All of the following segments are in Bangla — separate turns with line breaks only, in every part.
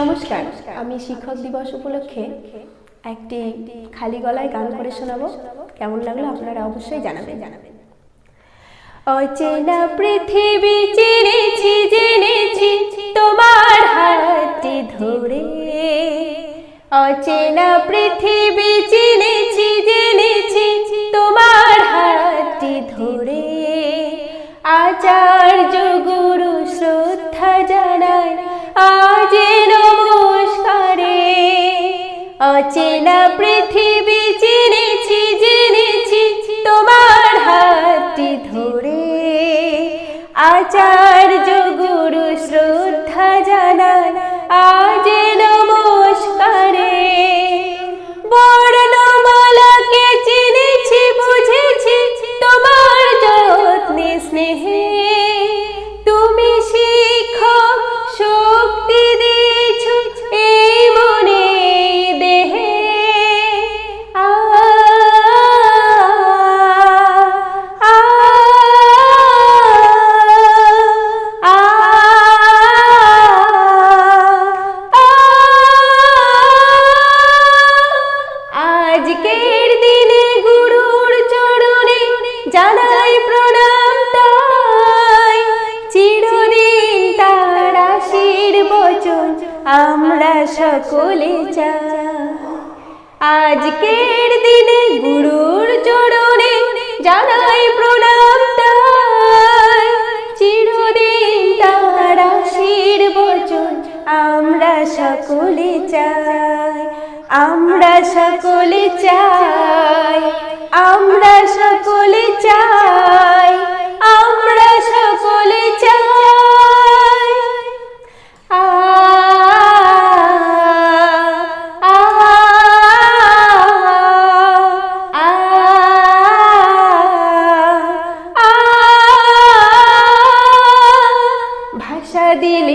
নমস্কার, আমি শিক্ষক দিবস উপলক্ষে একটি খালি গলায় গান করে শোনাবো। কেমন লাগল আপনারা অবশ্যই জানাবেন। জানাবেন অচেনা পৃথিবী চিনেছি জেনেছি তোমার হাতটি ধরে। অচেনা পৃথিবী চিনেছি অচেনা পৃথিবী? চিনেছি জেনেছি তোমার হাতটি ধরে। আচার্য গুরু শ্রদ্ধা জানাই আজ নমস্কারে। বর্ণমালাকে চিনেছি বুঝেছি তোমার যত্নে, স্নেহে দিনে গুরুর চরণে জানাই প্রণাম তাই। চিরদিন তার আশীর্বচন আমরা সকলে চাই। আজকের দিনে গুরুর চরণে জানাই প্রণাম তাই। চিরদিন তার আশীর্বচন আমরা সকলে চাই। আমরা সকলে চাই আমরা সকলে চাই।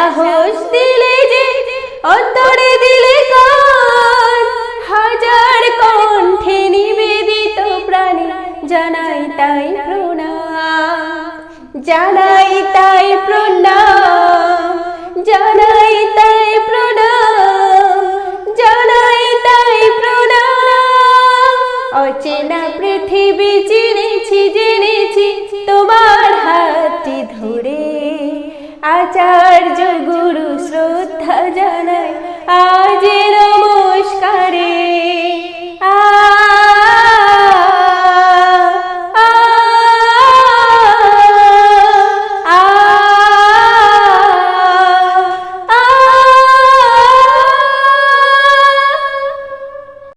সাহস দিলে যে, অন্তরে দিলে গান হাজার কণ্ঠে নিবেদিত প্রাণী জানাই তাই প্রণাম। জানাই তাই প্রণাম। জানাই তাই প্রণাম। জানাই তাই প্রণাম। অচেনা পৃথিবী চিনেছি, জেনেছি, তোমার হাতটি ধরে আচার্য গুরু শ্রদ্ধা জানায় আজের